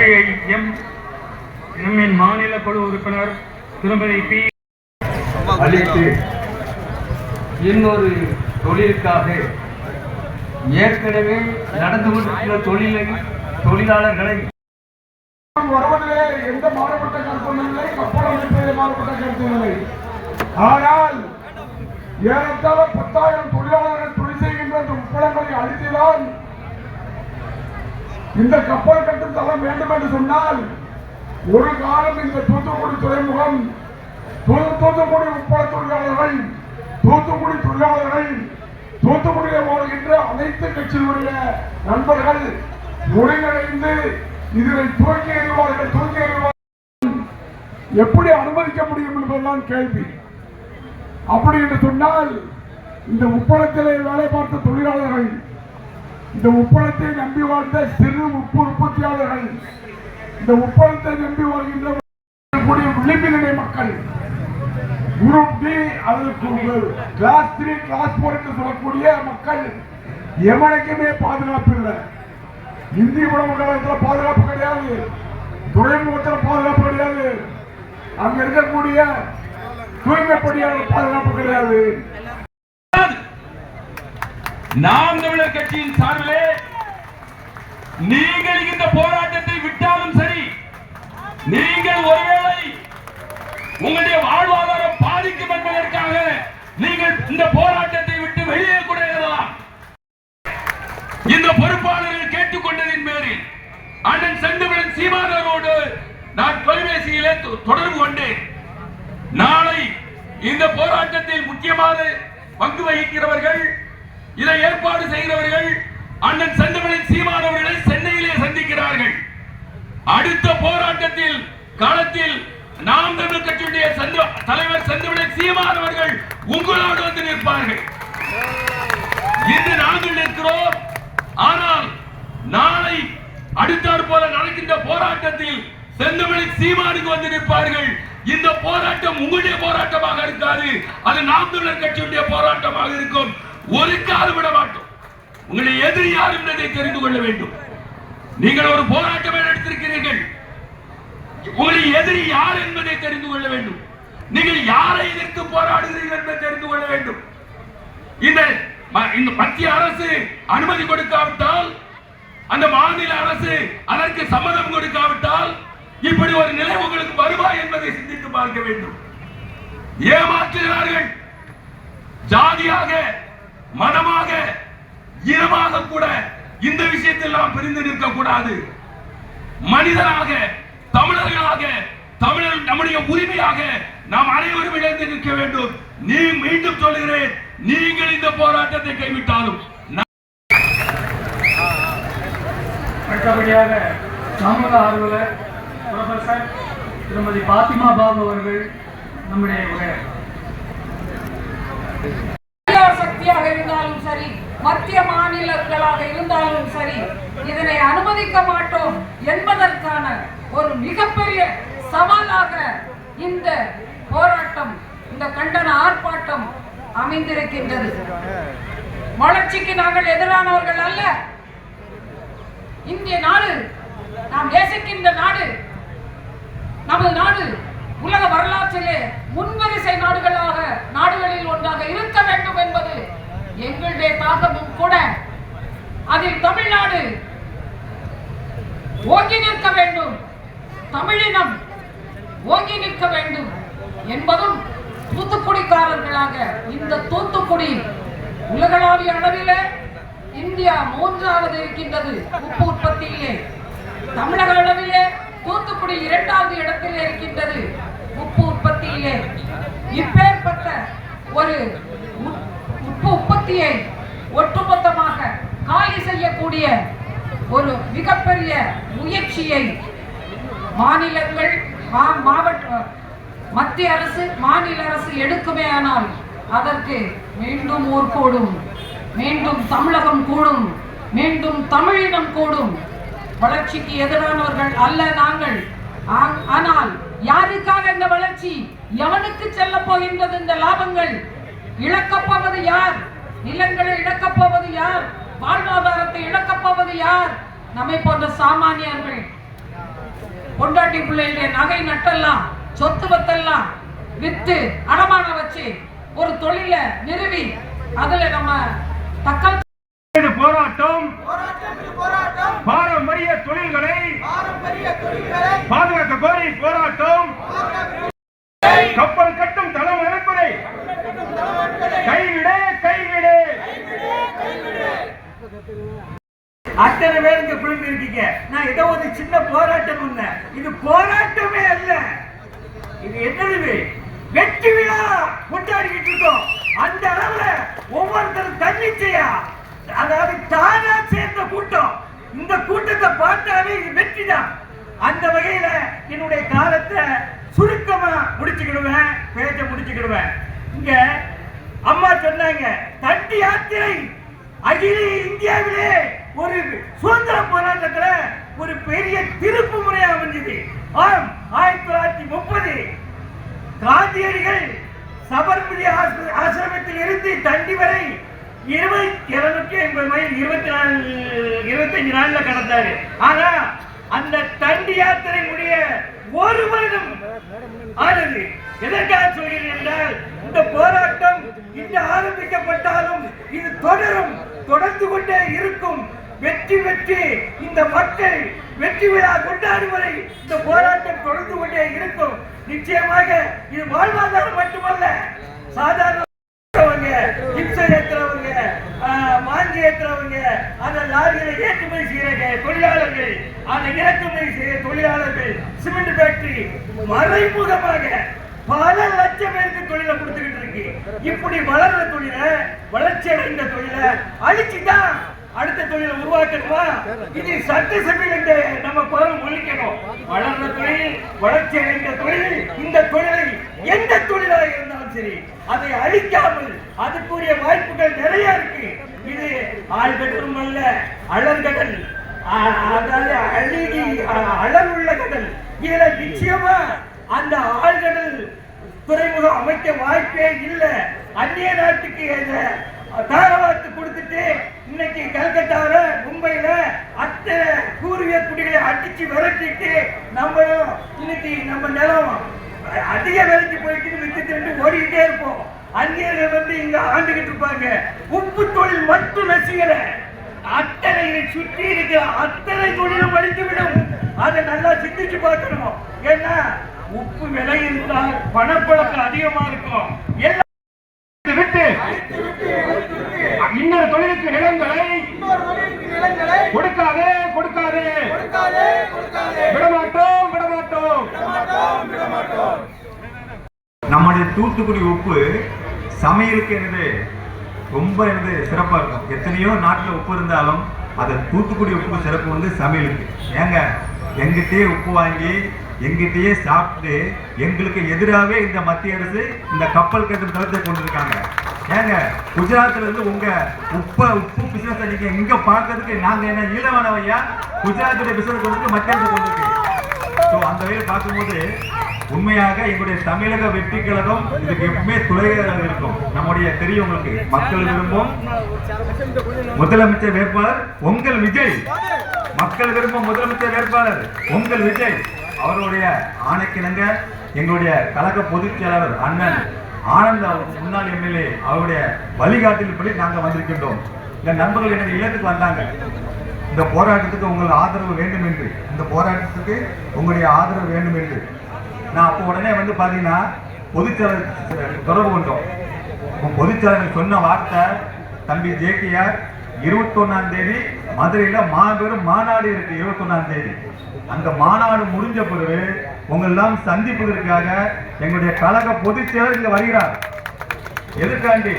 தம்பியை எம் எம்மின் மாநில குழு உறுப்பினர் திருமதி பி. அளித்து இன்னொரு தொழிலுக்காக ஏற்கனவே நடந்து கொண்டிருக்கிற தொழிலை தொழிலாளர்களை எந்த மாறுபட்ட கருத்தும் இல்லை கப்பல் அமைப்பதிலே மாறுபட்ட கருத்தும் இல்லை. ஆனால் ஏறத்தாழ பத்தாயிரம் தொழிலாளர்கள் தொழில் செய்கின்ற இந்த உப்பளங்களை அழித்துதான் இந்த கப்பல் கட்டும் தளம் வேண்டும் என்று சொன்னால் ஒரு காலம் இந்த தூத்துக்குடி துறைமுகம் தூ- தூத்துக்குடி உட்பட தொழிலாளர்கள் தூத்துக்குடி தொழிலாளர்கள் தூத்துக்குடியில் வாழ்கின்ற அனைத்து கட்சியினுடைய நண்பர்கள் ஒருங்கிணைந்து இதனை துவக்கி எறிவார்கள் துவக்கி எறிவார்கள் எப்படி அனுமதிக்க முடியும் என்பதுதான் கேள்வி. அப்படி என்று சொன்னால் இந்த உப்பளத்திலே வேலை பார்த்த தொழிலாளர்கள் இந்த உப்பளத்தை நம்பி வாழ்ந்த சிறு உப்பு உற்பத்தியாளர்கள் இந்த உப்பளத்தை நம்பி வாழ்கின்ற கூடிய மக்கள் குரூப் டி அல்லது கிளாஸ் த்ரீ கிளாஸ் போர் என்று சொல்லக்கூடிய மக்கள் எவனுக்குமே பாதுகாப்பு இல்லை. இந்திய உணவுகளத்தில் பாதுகாப்பு கிடையாது. துறைமுகத்தில் பாதுகாப்பு கிடையாது. அங்க இருக்கக்கூடிய தூய்மை பணியாளர் பாதுகாப்பு கிடையாது. நாம் தமிழர் கட்சியின் சார்பிலே நீங்கள் இந்த போராட்டத்தை விட்டாலும் சரி நீங்கள் ஒருவேளை உங்களுடைய வாழ்வாதாரம் பாதிக்கும் என்பதற்காக நீங்கள் இந்த போராட்டத்தை விட்டு வெளியே கூட எழுதலாம் இந்த பொறுப்பாளர்கள் கேட்டுக்கொண்டதின் பேரில் அண்ணன் செந்தமிழன் சீமானோடு நான் தொலைபேசியிலே தொ- தொடர்பு கொண்டேன். நாளை இந்த போராட்டத்தில் முக்கியமான பங்கு வகிக்கிறவர்கள் இதை ஏற்பாடு செய்கிறவர்கள் அண்ணன் செந்தமிழன் சீமான் அவர்களை சென்னையிலே சந்திக்கிறார்கள். அடுத்த போராட்டத்தில் காலத்தில் நாம் தமிழ் கட்சியுடைய தலைவர் செந்தமிழன் சீமான் அவர்கள் உங்களோடு வந்து நிற்பார்கள். இன்று நாங்கள் நிற்கிறோம். ஆனால் நாளை அடுத்தாற் போல நடக்கின்ற போராட்டத்தில் செந்தமிழ் சீமானுக்கு வந்து நிற்பார்கள். இந்த போராட்டம் உங்களுடைய போராட்டமாக இருக்காது. அது நாம் தமிழர் கட்சியுடைய போராட்டமாக இருக்கும். ஒரு காலம் விட மாட்டோம். உங்களை எதிரி யார் என்பதை தெரிந்து கொள்ள வேண்டும். நீங்கள் ஒரு போராட்டம் எடுத்திருக்கிறீர்கள் உங்களை எதிரி யார் என்பதை தெரிந்து கொள்ள வேண்டும். நீங்கள் யாரை எதிர்த்து போராடுகிறீர்கள் என்பதை தெரிந்து கொள்ள வேண்டும். இந்த ம- இந்த மத்திய அரசு அனுமதி கொடுக்காவிட்டால் அந்த மாநில அரசு அதற்கு சம்மதம் கொடுக்காவிட்டால் இப்படி ஒரு நிலை உங்களுக்கு வருமா என்பதை சிந்தித்து பார்க்க வேண்டும். ஏமாற்றுகிறார்கள். ஜாதியாக மனமாக இனமாக கூட இந்த விஷயத்தில் நாம் பிரிந்து நிற்க கூடாது மனிதனாக தமிழர்களாக தமிழர் நம்முடைய உரிமையாக நாம் அனைவரும் இணைந்து நிற்க வேண்டும். நீ மீண்டும் சொல்கிறேன் நீங்கள் இந்த போராட்டத்தை கைவிட்டாலும். அடுத்தபடியாக சமூக ஆர்வலர் ப்ரொஃபசர் திருமதி பாத்திமா பாபு அவர்கள் நம்முடைய உரையாடல் தனியார் இருந்தாலும் சரி மத்திய மாநிலங்களாக இருந்தாலும் சரி இதனை அனுமதிக்க மாட்டோம் என்பதற்கான ஒரு மிகப்பெரிய சவாலாக இந்த போராட்டம் இந்த கண்டன ஆர்ப்பாட்டம் அமைந்திருக்கின்றது. வளர்ச்சிக்கு நாங்கள் எதிரானவர்கள் அல்ல. இந்திய நாடு நாம் நேசிக்கின்ற நாடு நமது நாடு உலக வரலாற்றிலே முன்வரிசை நாடுகளாக நாடுகளில் ஒன்றாக இருக்க வேண்டும் என்பது எங்களுடைய தாகமும் கூட. அதில் தமிழ்நாடு ஓங்கி நிற்க வேண்டும். தமிழினம் ஓங்கி நிற்க வேண்டும் என்பதும் தூத்துக்குடிக்காரர்களாக இந்த தூத்துக்குடி உலகளாவிய அளவிலே இந்தியா மூன்றாவது இருக்கின்றது. உப்பு உற்பத்தியிலே தமிழக அளவிலே தூத்துக்குடி இரண்டாவது இடத்தில் இருக்கின்றது. உப்பு உற்பத்தியிலே. இப்பேற்பட்ட ஒரு உப்பு உற்பத்தியை ஒட்டுமொத்தமாக காலி செய்யக்கூடிய ஒரு மிகப்பெரிய முயற்சியை மாநிலங்கள் மா- மாவட்ட மத்திய அரசு மாநில அரசு எடுக்குமே ஆனால் அதற்கு மீண்டும் ஊர் கூடும். மீண்டும் தமிழகம் கூடும். மீண்டும் தமிழினம் கூடும். வளர்ச்சிக்கு எதிரானவர்கள் அல்ல நாங்கள். ஆனால் யாருக்காக இந்த வளர்ச்சி? எவனுக்கு செல்ல போகின்றது இந்த லாபங்கள்? இழக்கப் போவது யார்? நிலங்களை இழக்கப் போவது யார்? வாழ்வாதாரத்தை இழக்கப் போவது யார்? நம்மை போன்ற சாமானியர்கள். பொண்டாட்டி பிள்ளைகளுடைய நகை நட்டெல்லாம் சொத்து பத்தெல்லாம் வித்து அடமானம் வச்சு ஒரு தொழில நிறுவி அதுல நம்ம தக்கல் போராட்டம். பாரம்பரிய தொழில்களை பாதுகாக்க கோரி போராட்டம். கப்பல் கட்டும் தளம் அமைப்பதை கைவிடு கைவிடு. அத்தனை பேர் குழுமி இருக்கீங்க நான் ஏதோ ஒரு சின்ன போராட்டம் பண்ணேன் இது போராட்டமே அல்ல. இது என்னது வெற்றி விழா கொண்டாடிக்கிட்டு இருக்கோம். அந்த அளவுல ஒவ்வொருத்தரும் தன்னிச்சையா அதாவது தானா சேர்ந்த கூட்டம் இந்த கூட்டத்தை பார்த்தாலே இது வெற்றி தான் அந்த வகையில என்னுடைய காலத்தை சுருக்கமா முடிச்சுக்கிடுவேன் பேச்ச முடிச்சுக்கிடுவேன். இங்க அம்மா சொன்னாங்க தண்டி யாத்திரை அகில இந்தியாவிலே ஒரு சுதந்திர போராட்டத்துல ஒரு பெரிய திருப்பு முறை அமைஞ்சது. ஆம் ஆயிரத்தி தொள்ளாயிரத்தி முப்பது காந்தியடிகள் சபர்மதி ஆசிர- ஆசிரமத்தில் இருந்து தண்டி வரை இருபத்தி இருநூத்தி ஐம்பது மைல் இருபத்தி நாலு இருபத்தஞ்சு நாள்ல கடந்தாரு. ஆனா அந்த தண்டி யாத்திரை முடிய ஒரு வருடம் ஆனது. எதற்காக சொல்கிறேன் என்றால் இந்த போராட்டம் இன்று ஆரம்பிக்கப்பட்டாலும் இது தொடரும் தொடர்ந்து கொண்டே இருக்கும். வெற்றி வெற்றி இந்த மக்கள் வெற்றி விழா கொண்டாடுவதை வரை இந்த போராட்டம் தொடர்ந்து கொண்டே இருக்கும். நிச்சயமாக இது வாழ்வாதாரம் மட்டுமல்ல சாதாரண ஏத்துறவங்க, ஜிப்சை ஏற்றுறவங்க அந்த லாரிகளை ஏற்றுமதி செய்யற தொழிலாளர்கள். அந்த இறக்குமதி செய்ய தொழிலாளர்கள் சிமெண்ட் ஃபேக்டரி மறைமுகமாக பல லட்சம் பேருக்கு தொழிலை கொடுத்துக்கிட்டு இருக்கு. இப்படி வளர்ற தொழிலை வளர்ச்சி அடைந்த தொழிலை அழிச்சுதான் அடுத்த தொழிலை உருவாக்கணுமா? இது சட்டசபையில் இந்த நம்ம குரல் ஒழிக்கணும் வளர்ந்த தொழில் வளர்ச்சி அடைந்த தொழில் இந்த தொழிலை எந்த தொழிலாக இருந்தாலும் சரி அதை அழிக்காமல் அதுக்குரிய வாய்ப்புகள் நிறைய இருக்கு. இது ஆழ்கடலும் அல்ல அழற்கடல் ஆ- அதாவது அழுகி அ- உள்ள கடல் இதுல நிச்சயமா அந்த ஆழ்கடல் துறைமுகம் அமைக்க வாய்ப்பே இல்லை. அந்நிய நாட்டுக்கு தாரவாத்து கொடுத்துட்டு இன்னைக்கு கல்கத்தாவில மும்பையில அத்தனை பூர்வீக குடிகளை அடிச்சு விரட்டிட்டு நம்மளும் இன்னைக்கு நம்ம நிலம் அதிக விலைக்கு போயிட்டு வித்து ரெண்டு ஓடிக்கிட்டே இருப்போம். அந்நியர்கள் வந்து இங்க ஆண்டுகிட்டு இருப்பாங்க. உப்பு தொழில் மட்டும் நசிக்கல அத்தனை சுற்றி இருக்கிற அத்தனை தொழிலும் அடித்து விடும். அதை நல்லா சிந்திச்சு பார்க்கணும். ஏன்னா உப்பு விலை இருந்தால் பணப்பழக்கம் அதிகமா இருக்கும். எல்லாம் விட்டு. இன்னொரு தொழிலுக்கு நிலங்களை கொடுக்காதே கொடுக்காதே. விடமாட்டோம் விடமாட்டோம். நம்முடைய தூத்துக்குடி உப்பு சமையலுக்கு என்னது? ரொம்ப எனது சிறப்பாக இருக்கும். எத்தனையோ நாட்டில் உப்பு இருந்தாலும் அதை தூத்துக்குடி உப்பு சிறப்பு வந்து சமையலுக்கு. ஏங்க எங்கிட்டயே உப்பு வாங்கி எங்கிட்டயே சாப்பிட்டு எங்களுக்கு எதிராகவே இந்த மத்திய அரசு இந்த கப்பல் கட்டும் தளத்தை கொண்டிருக்காங்க. ஏங்க குஜராத்ல இருந்து உங்க உப்ப உப்பு பிசினஸ் நீங்க இங்க பார்க்கறதுக்கு நாங்க என்ன ஈழவனவையா குஜராத்துடைய பிசினஸ் கொண்டு மத்திய அரசு கொண்டிருக்கு ஸோ அந்த வகையில் பார்க்கும்போது உண்மையாக எங்களுடைய தமிழக வெற்றி கழகம் இதுக்கு எப்பவுமே துறையாக இருக்கும். நம்முடைய தெரியும் உங்களுக்கு. மக்கள் விரும்பும் முதலமைச்சர் வேட்பாளர் உங்கள் விஜய். மக்கள் விரும்பும் முதலமைச்சர் வேட்பாளர் உங்கள் விஜய். அவருடைய ஆணைக்கிணங்க எங்களுடைய கழக பொதுச் செயலாளர் அண்ணன் ஆனந்த் அவர் முன்னாள் எம்எல்ஏ அவருடைய வழிகாட்டின்படி நாங்கள் வந்திருக்கின்றோம். இந்த நண்பர்கள் எனது இல்லத்துக்கு வந்தாங்க. இந்த போராட்டத்துக்கு உங்கள் ஆதரவு வேண்டும் என்று. இந்த போராட்டத்துக்கு உங்களுடைய ஆதரவு வேண்டும் என்று. நான் அப்போ உடனே வந்து பார்த்தீங்கன்னா பொதுச்செயலர் தொடர்பு கொண்டோம். உன் பொதுச்செயலர் சொன்ன வார்த்தை தம்பி ஜேகேஆர் இருபத்தொன்னாம் தேதி மதுரையில் மாபெரும் மாநாடு இருக்கு இருபத்தொன்னாம் தேதி. அந்த மாநாடு முடிஞ்ச பிறகு உங்களெல்லாம் சந்திப்பதற்காக எங்களுடைய கழக பொதுச்செயலர் இங்கே வருகிறார். எதுக்காண்டி?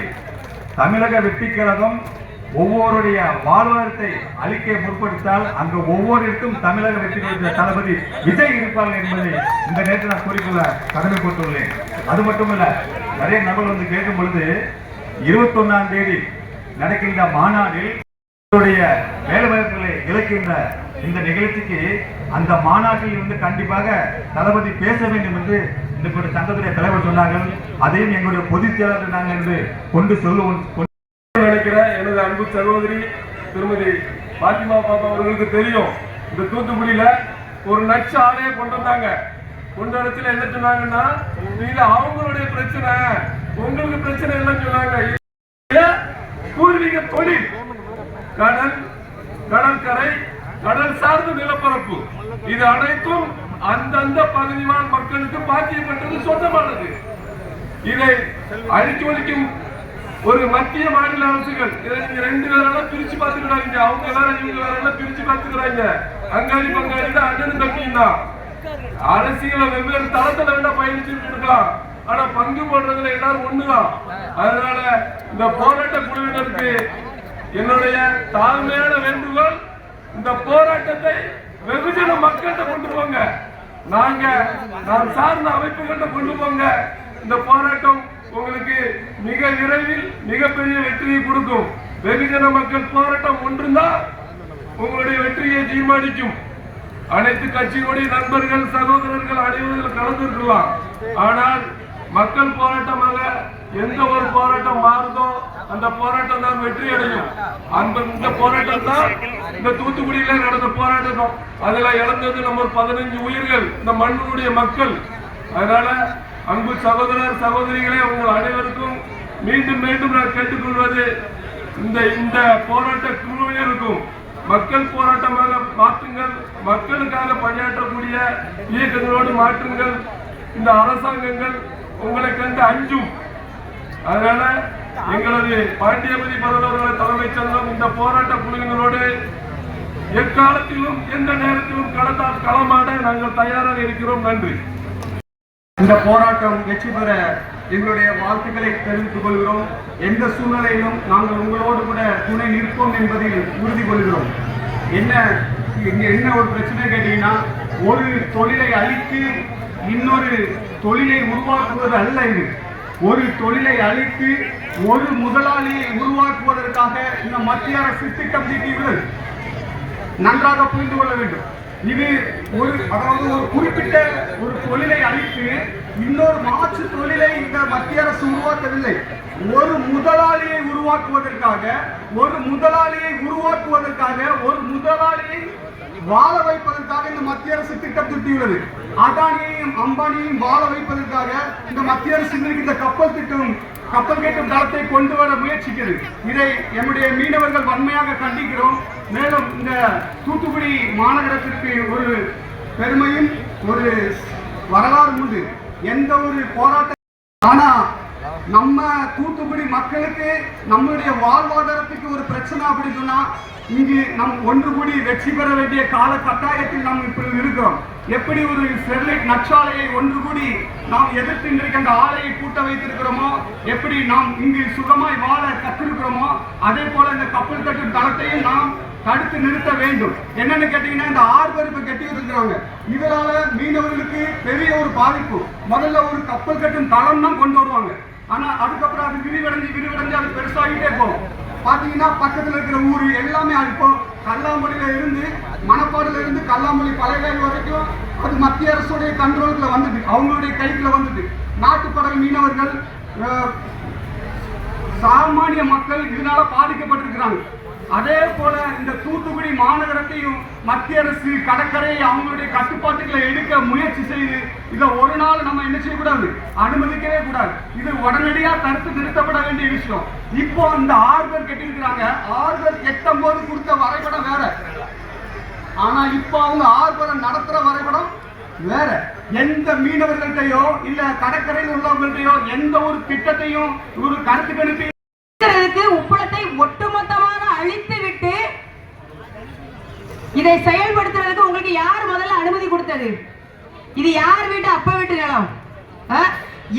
தமிழக வெற்றி கழகம் ஒவ்வொருடைய வாழ்வாதாரத்தை அழிக்க முற்படுத்தால் அங்கு ஒவ்வொருக்கும் தமிழக வெற்றி தளபதி விஜய் இருப்பார்கள் என்பதை இந்த நேரத்தில் நான் கூறிக்கொள்ள கடமைப்பட்டுள்ளேன். அது மட்டுமல்ல நிறைய நபர் வந்து கேட்கும் பொழுது இருபத்தொன்னாம் தேதி நடக்கின்ற மாநாட்டில் வேலைவாய்ப்புகளை இழக்கின்ற இந்த நிகழ்ச்சிக்கு அந்த மாநாட்டில் இருந்து கண்டிப்பாக தளபதி பேச வேண்டும் என்று இந்த சங்கத்துடைய தலைவர் சொன்னார்கள். அதையும் எங்களுடைய பொதுச் செயலாளர் நாங்கள் என்று கொண்டு சொல்லுவோம் இருக்கிற எனது அன்பு சகோதரி திருமதி பாத்திமா பாப்பா அவர்களுக்கு தெரியும். இந்த தூத்துக்குடியில ஒரு நச்சு ஆலையை கொண்டு வந்தாங்க. கொண்டு வரத்துல என்ன சொன்னாங்கன்னா இது அவங்களுடைய பிரச்சனை. உங்களுக்கு பிரச்சனை இல்லைன்னு சொன்னாங்க. பூர்வீக தொழில். கடல் கடற்கரை கடல் சார்ந்த நிலப்பரப்பு. இது அனைத்தும் அந்தந்த பகுதிவான் மக்களுக்கு பாக்கியப்பட்டது சொந்தமானது. இதை அழித்து ஒழிக்கும் ஒரு மத்திய மாநில அரசுகள் இதை நீங்க ரெண்டு பேரெல்லாம் பிரிச்சு பாத்துக்கிறாங்க அவங்க வேற இவங்க வேற எல்லாம் பிரிச்சு பாத்துக்கிறாங்க அங்காளி பங்காளி தான் அண்ணன் தம்பியும் தான். அரசியல வெவ்வேறு தளத்துல வேணா பயணிச்சுட்டு இருக்கலாம். ஆனா பங்கு போடுறதுல எல்லாரும் ஒண்ணுதான். அதனால இந்த போராட்ட குழுவினருக்கு என்னுடைய தாழ்மையான வேண்டுகோள் இந்த போராட்டத்தை வெகுஜன மக்கள்கிட்ட கொண்டு போங்க. நாங்க நான் சார்ந்த அமைப்புகள்கிட்ட கொண்டு போங்க. இந்த போராட்டம் உங்களுக்கு மிக விரைவில் மிகப்பெரிய வெற்றியை கொடுக்கும். வெகுஜன மக்கள் போராட்டம் ஒன்றுதான் உங்களுடைய வெற்றியை தீர்மானிக்கும். அனைத்து கட்சியினுடைய நண்பர்கள் சகோதரர்கள் அனைவரும் கலந்துருக்கலாம். ஆனால் மக்கள் போராட்டமாக எந்த ஒரு போராட்டம் மாறுதோ அந்த போராட்டம் தான் வெற்றி அடையும். அந்த இந்த போராட்டம் தான் இந்த தூத்துக்குடியில நடந்த போராட்டம் அதுல இழந்தது நம்ம பதினஞ்சு உயிர்கள் இந்த மண்ணினுடைய மக்கள். அதனால அன்பு சகோதரர் சகோதரிகளே உங்கள் அனைவருக்கும் மீண்டும் மீண்டும் நான் கேட்டுக்கொள்வது இந்த இந்த போராட்ட குழுவினருக்கும் மக்கள் போராட்டமாக மாற்றுங்கள் மக்களுக்காக பணியாற்றக்கூடிய இயக்கங்களோடு மாற்றுங்கள். இந்த அரசாங்கங்கள் உங்களை கண்டு அஞ்சும். அதனால எங்களது பாண்டியபதி பரவர்களை தலைமைச் சங்கம் இந்த போராட்ட குழுவினரோடு எக்காலத்திலும் எந்த நேரத்திலும் களமாட நாங்கள் தயாராக இருக்கிறோம். நன்றி. இந்த போராட்டம் வெற்றி பெற எங்களுடைய வாழ்த்துக்களை தெரிவித்துக் கொள்கிறோம். எந்த சூழ்நிலையிலும் நாங்கள் உங்களோடு கூட துணை நிற்போம் என்பதில் உறுதி கொள்கிறோம். என்ன இங்கே என்ன ஒரு பிரச்சனை கேட்டீங்கன்னா ஒரு தொழிலை அழித்து இன்னொரு தொழிலை உருவாக்குவது அல்ல இது. ஒரு தொழிலை அழித்து ஒரு முதலாளியை உருவாக்குவதற்காக இந்த மத்திய அரசு திட்டம் தீட்டியுள்ளது நன்றாக புரிந்து கொள்ள வேண்டும். இது ஒரு அதாவது ஒரு குறிப்பிட்ட ஒரு தொழிலை அழித்து இன்னொரு மாற்று தொழிலை இந்த மத்திய அரசு உருவாக்கவில்லை. ஒரு முதலாளியை உருவாக்குவதற்காக ஒரு முதலாளியை உருவாக்குவதற்காக ஒரு முதலாளியை வாழ வைப்பதற்காக இந்த மத்திய அரசு திட்டம் திட்டியுள்ளது. அதானியையும் அம்பானியையும் வாழ வைப்பதற்காக இந்த மத்திய அரசு இந்த கப்பல் திட்டம் கப்பல் கேட்டும் தளத்தை கொண்டு வர முயற்சிக்கிறது. இதை என்னுடைய மீனவர்கள் வன்மையாக கண்டிக்கிறோம். மேலும் இந்த தூத்துக்குடி மாநகரத்திற்கு ஒரு பெருமையும் ஒரு வரலாறு உண்டு. எந்த ஒரு போராட்டம் ஆனால் நம்ம தூத்துக்குடி மக்களுக்கு நம்மளுடைய வாழ்வாதாரத்துக்கு ஒரு பிரச்சனை அப்படின்னு சொன்னா இங்கு நம் ஒன்று கூடி வெற்றி பெற வேண்டிய கால கட்டாயத்தில் நாம் இப்பொழுது இருக்கிறோம் எப்படி ஒரு ஸ்டெர்லைட் நற்சாலையை ஒன்று கூடி நாம் எதிர்த்து இன்றைக்கு அந்த ஆலையை பூட்ட வைத்திருக்கிறோமோ எப்படி நாம் இங்கு சுகமாய் வாழ கத்திருக்கிறோமோ அதே போல இந்த கப்பல் கட்டும் தளத்தையும் நாம் தடுத்து நிறுத்த வேண்டும். என்னன்னு கேட்டீங்கன்னா இந்த ஆர்வர் கட்டி இருக்கிறாங்க இதனால மீனவர்களுக்கு பெரிய ஒரு பாதிப்பு. முதல்ல ஒரு கப்பல் கட்டும் தளம் தான் கொண்டு வருவாங்க. ஆனா அதுக்கப்புறம் அது விரிவடைஞ்சு விரிவடைஞ்சு அது பெருசாகிட்டே போகும். பாத்தீங்கன்னா பக்கத்துல இருக்கிற ஊர் எல்லாமே அது இப்போ கல்லாமொழியில இருந்து மணப்பாடுல இருந்து கல்லாமொழி பழையகால் வரைக்கும் அது மத்திய அரசுடைய கண்ட்ரோலுக்குள்ள வந்துட்டு அவங்களுடைய கைக்குள்ள வந்துட்டு. நாட்டுப்படகு மீனவர்கள் சாமானிய மக்கள் இதனால பாதிக்கப்பட்டிருக்கிறாங்க. அதே போல இந்த தூத்துக்குடி மாநகரத்தையும் மத்திய அரசு கடற்கரையை அவங்களுடைய கட்டுப்பாட்டுகளை எடுக்க முயற்சி செய்து இதை ஒரு நாள் நம்ம என்ன செய்யக்கூடாது? அனுமதிக்கவே கூடாது. இது உடனடியா தடுத்து நிறுத்தப்பட வேண்டிய விஷயம். இப்போ இந்த ஆர்டர் கட்டியிருக்கிறாங்க. ஆர்டர் எட்டும் போது கொடுத்த வரைபடம் வேற. ஆனா இப்போ அவங்க ஆர்வரம் நடத்துற வரைபடம் வேற. எந்த மீனவர்கள்ட்டையோ இல்ல கடற்கரையில் உள்ளவங்கள்ட்டையோ எந்த ஒரு திட்டத்தையும் ஒரு கருத்து கணிப்பையும் உப்பு உப்பளத்தை ஒட்டுமொத்தமாக அழித்து விட்டு இதை செயல்படுத்துறதுக்கு உங்களுக்கு யார் முதல்ல அனுமதி கொடுத்தது? இது யார் வீட்டு? அப்ப வீட்டு நிலம்.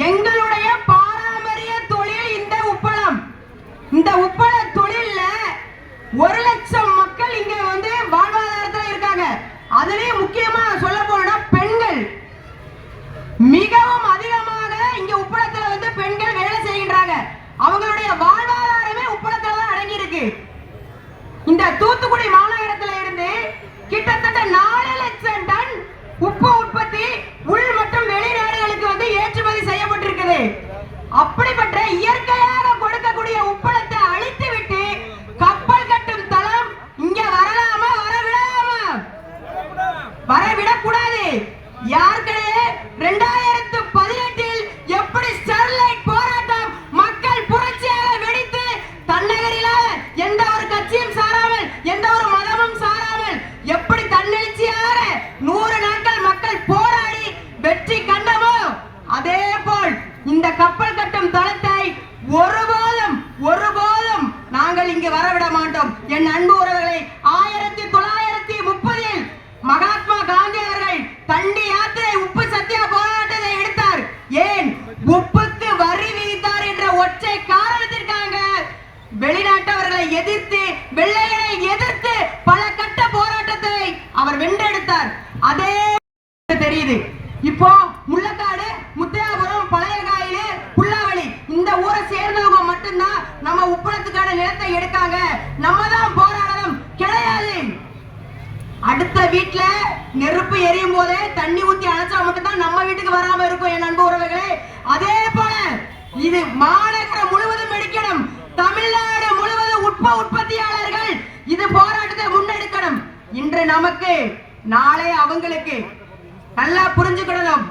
எங்களுடைய பாரம்பரிய தொழில் இந்த உப்பளம். இந்த உப்பள தொழில்ல ஒரு லட்சம் மக்கள் இங்க வந்து வாழ்வாதாரத்துல இருக்காங்க. அதுலயும் முக்கியமா சொல்ல போனா பெண்கள். மிகவும் அதிகமாக இங்க உப்பளத்துல வந்து பெண்கள் வேலை செய்கின்றாங்க. அவங்களுடைய வாழ்வாதாரமே உப்பளத்துல தான் அடங்கி இருக்கு இந்த தூத்துக்குடி மாநகரத்துல நாலு லட்சம் டன் உப்பு உற்பத்தி உள் மற்றும் வெளிநாடுகளுக்கு வந்து ஏற்றுமதி செய்யப்பட்டிருக்குது. அப்படிப்பட்ட இயற்கையாக கொடுக்கக்கூடிய உப்பளத்தை அழித்து விட்டு கப்பல் கட்டும் தளம் இங்க வரலாமா வரவிடாமா? இந்த கப்பல் கட்டும் தளத்தை ஒருபோதும் ஒருபோதும் நாங்கள் இங்கு வரவிட மாட்டோம். என் அன்பு உறவுகளை ஆயிரத்தி தொள்ளாயிரத்தி முப்பதில் மகாத்மா காந்தி அவர்கள் தண்டி யாத்திரை உப்பு சத்தியா போராட்டத்தை எடுத்தார். ஏன்? உப்புக்கு வரி விதித்தார் என்ற ஒற்றை காரணத்திற்காக வெளிநாட்டவர்களை எதிர்த்து வெள்ளையரை எதிர்த்து பல கட்ட போராட்டத்தை அவர் வென்றெடுத்தார் அதே தெரியுது இப்போ முள்ளக்காடு முத்தையாபுரம் பழைய காயிலு புல்லாவளி இந்த ஊரை சேர்ந்தவங்க மட்டும்தான் நம்ம உப்பளத்துக்கான நிலத்தை எடுக்காங்க நம்ம தான் போராடணும் கிடையாது அடுத்த வீட்டுல நெருப்பு எரியும் போதே தண்ணி ஊத்தி அணைச்சா மட்டும்தான் நம்ம வீட்டுக்கு வராம இருக்கும் என் அன்பு உறவுகளே. அதே போல இது மாநகரம் முழுவதும் எடுக்கணும் தமிழ்நாடு முழுவதும் உட்ப உற்பத்தியாளர்கள் இது போராட்டத்தை முன்னெடுக்கணும். இன்று நமக்கு நாளை அவங்களுக்கு நல்லா புரிஞ்சுக்கிடணும்.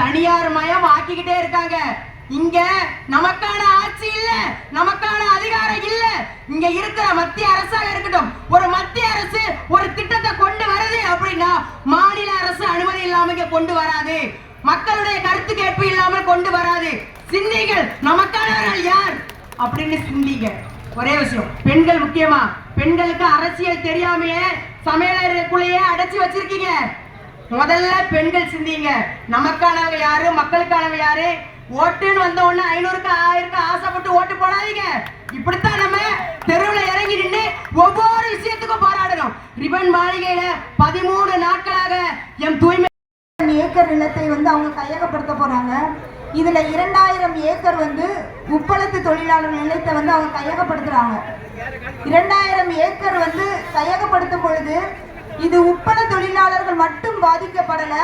தனியார் மயம் ஆக்கிக்கிட்டே இருக்காங்க. இங்க நமக்கான ஆட்சி இல்ல நமக்கான அதிகாரம் இல்ல. இங்க இருக்கிற மத்திய அரசாக இருக்கட்டும் ஒரு மத்திய அரசு ஒரு திட்டத்தை கொண்டு வருது அப்படின்னா மாநில அரசு அனுமதி இல்லாம இங்க கொண்டு வராது. மக்களுடைய கருத்து கேட்பு இல்லாமல் கொண்டு வராது. சிந்திகள் நமக்கானவர்கள் யார்? அப்படின்னு சிந்திங்க. ஒரே விஷயம் பெண்கள் முக்கியமா? பெண்களுக்கு அரசியல் தெரியாமையே சமையலறைக்குள்ளேயே அடைச்சி வச்சிருக்கீங்க. முதல்ல பெண்கள் சிந்திங்க. நமக்கானவங்க யாரு? மக்களுக்கானவங்க யாரு? ஓட்டுன்னு வந்த உடனே ஐநூறுக்கு ஆயிரக்கு ஆசைப்பட்டு ஓட்டு போடாதீங்க. இப்படித்தான் நம்ம தெருவில் இறங்கி நின்று ஒவ்வொரு விஷயத்துக்கும் போராடணும். ரிபன் மாளிகையில பதிமூணு நாட்களாக எம் தூய்மை ஏக்கர் நிலத்தை வந்து அவங்க கையகப்படுத்த போறாங்க. இதுல இரண்டாயிரம் ஏக்கர் வந்து உப்பளத்து தொழிலாளர் நிலத்தை வந்து அவங்க கையகப்படுத்துறாங்க. இரண்டாயிரம் ஏக்கர் வந்து கையகப்படுத்தும் பொழுது இது உப்பள தொழிலாளர்கள் மட்டும் பாதிக்கப்படல.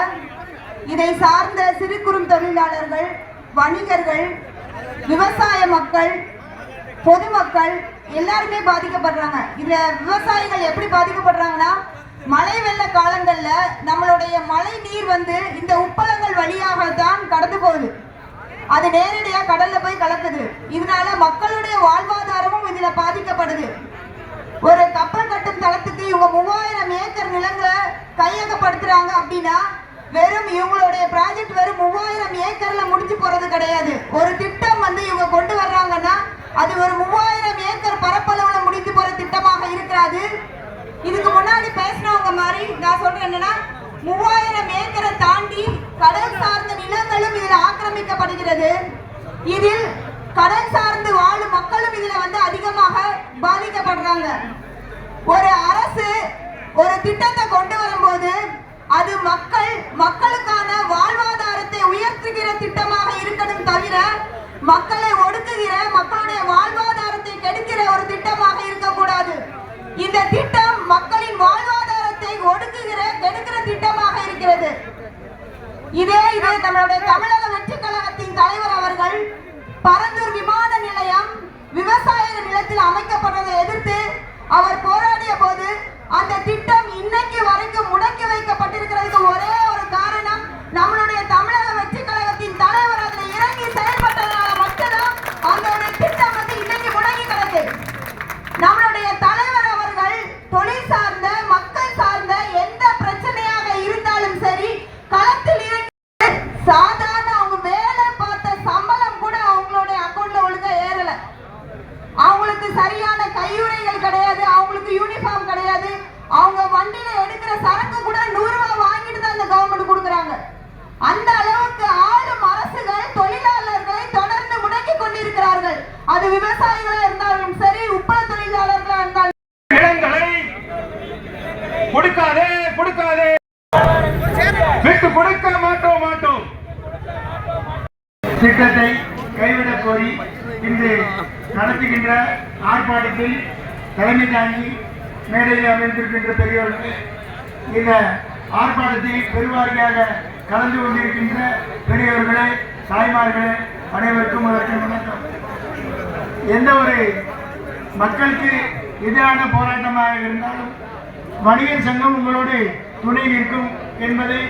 இதை சார்ந்த சிறு குறும் தொழிலாளர்கள் வணிகர்கள் விவசாய மக்கள் பொதுமக்கள் எல்லாருமே பாதிக்கப்படுறாங்க. இதுல விவசாயிகள் எப்படி பாதிக்கப்படுறாங்கன்னா மழை வெள்ள காலங்கள்ல நம்மளுடைய மழை நீர் வந்து இந்த உப்பளங்கள் வழியாக தான் கடந்து போகுது. அது நேரடியா கடல்ல போய் கலக்குது. இதனால மக்களுடைய வாழ்வாதாரமும் இதுல பாதிக்கப்படுது. ஒரு கப்பல் கட்டும் தளத்துக்கு இவங்க மூவாயிரம் ஏக்கர் நிலங்களை கையகப்படுத்துறாங்க அப்படின்னா வெறும் இவங்களுடைய ப்ராஜெக்ட் வெறும் மூவாயிரம் ஏக்கர்ல முடிஞ்சு போறது கிடையாது. ஒரு திட்டம் வந்து இவங்க கொண்டு வர்றாங்கன்னா அது ஒரு மூவாயிரம் ஏக்கர் பரப்பளவுல முடிஞ்சு போற திட்டமாக இருக்காது இதுக்கு முன்னாடி பேசினவங்க மாதிரி நான் சொல்றேன் என்னன்னா மூவாயிரம் ஏக்கரை தாண்டி கடல் சார்ந்த நிலங்களும் இதுல ஆக்கிரமிக்கப்படுகிறது. இதில் கடல் சார்ந்து வாழும் மக்களும் இதுல வந்து அதிகமாக பாதிக்கப்படுறாங்க. ஒரு அரசு ஒரு திட்டத்தை கொண்டு வரும்போது அது மக்கள் மக்களுக்கான வாழ்வாதாரத்தை உயர்த்துகிற திட்டமாக இருக்கணும் தவிர மக்களை ஒடுக்குகிற மக்களுடைய வாழ்வாதாரத்தை கெடுக்கிற ஒரு திட்டமாக இருக்கக்கூடாது. இந்த திட்டம் மக்களின் வாழ்வாதாரத்தை ஒடுக்குகிற கெடுக்கிற திட்டமாக இருக்கிறது. இதே இதே நம்மளுடைய தமிழக வெற்றி கழகத்தின் தலைவர் அவர்கள் பரந்தூர் விமான நிலையம் விவசாய நிலத்தில் அமைக்கப்படுவதை எதிர்த்து அவர் போராடிய போது அந்த திட்டம் இன்னைக்கு வரைக்கும் முடக்கி வைக்க ஒரே ஒரு காரணம் நம்மளுடைய தமிழக வெற்றி கழகத்தின் தலைவர் அதில் இறங்கி செயல்பட்டதனால மட்டும்தான் அந்த திட்டம் வந்து இன்னைக்கு முடங்கி கிடக்கு நம்மளுடைய தலைவர் அவர்கள் தொழில் சார்ந்த மக்கள் சார்ந்த எந்த பிரச்சனையாக இருந்தாலும் சரி களத்தில் இறங்கி சாதாரண அவங்க வேலை பார்த்த சம்பளம் கூட அவங்களுடைய அக்கௌண்ட்ல ஒழுங்கா ஏறல அவங்களுக்கு சரியான கையுறைகள் கிடையாது அவங்களுக்கு யூனிஃபார்ம் கிடையாது அவங்க வண்டியில எடுக்கிற சரக்கு கூட நூறு ரூபாய் வாங்கிட்டு தான் இந்த கவர்மெண்ட் கொடுக்குறாங்க அந்த அளவுக்கு ஆளும் அரசுகள் தொழிலாளர்களை தொடர்ந்து முடக்கி கொண்டிருக்கிறார்கள் அது விவசாயிகளா இருந்தாலும் சரி உப்பள தொழிலாளர்களா இருந்தாலும் இடங்களை கொடுக்காதே கொடுக்காதே விட்டு கொடுக்க மாட்டோம் மாட்டோம் திட்டத்தை கைவிடக் கோரி இன்று நடத்துகின்ற ஆர்ப்பாட்டத்தில் தலைமை தாங்கி மேடையில் அமர்ந்திருக்கின்ற பெரியவர்கள் இந்த ஆர்ப்பாட்டத்தில் பெருவாரியாக கலந்து கொண்டிருக்கின்ற பெரியவர்களே தாய்மார்களே அனைவருக்கும் அதற்கு வணக்கம். எந்த ஒரு மக்களுக்கு எதிரான போராட்டமாக இருந்தாலும் வணிகர் சங்கம் உங்களோடு துணை நிற்கும் என்பதை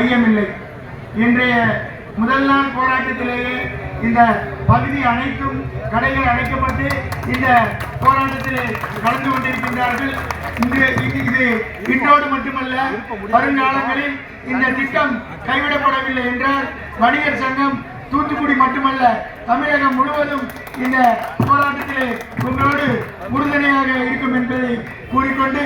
ஐயமில்லை. இன்றைய முதல் நாள் போராட்டத்திலேயே இந்த பகுதி அனைத்தும் கடைகள் அடைக்கப்பட்டு இந்த போராட்டத்தில் கலந்து கொண்டிருக்கின்றார்கள். இன்று இது இன்றோடு மட்டுமல்ல வருங்காலங்களில் இந்த திட்டம் கைவிடப்படவில்லை என்றால் வணிகர் சங்கம் தூத்துக்குடி மட்டுமல்ல மட்டுமல்ல தமிழகம் முழுவதும் இந்த போராட்டத்திலே உங்களோடு உறுதுணையாக இருக்கும் என்பதை கூறிக்கொண்டு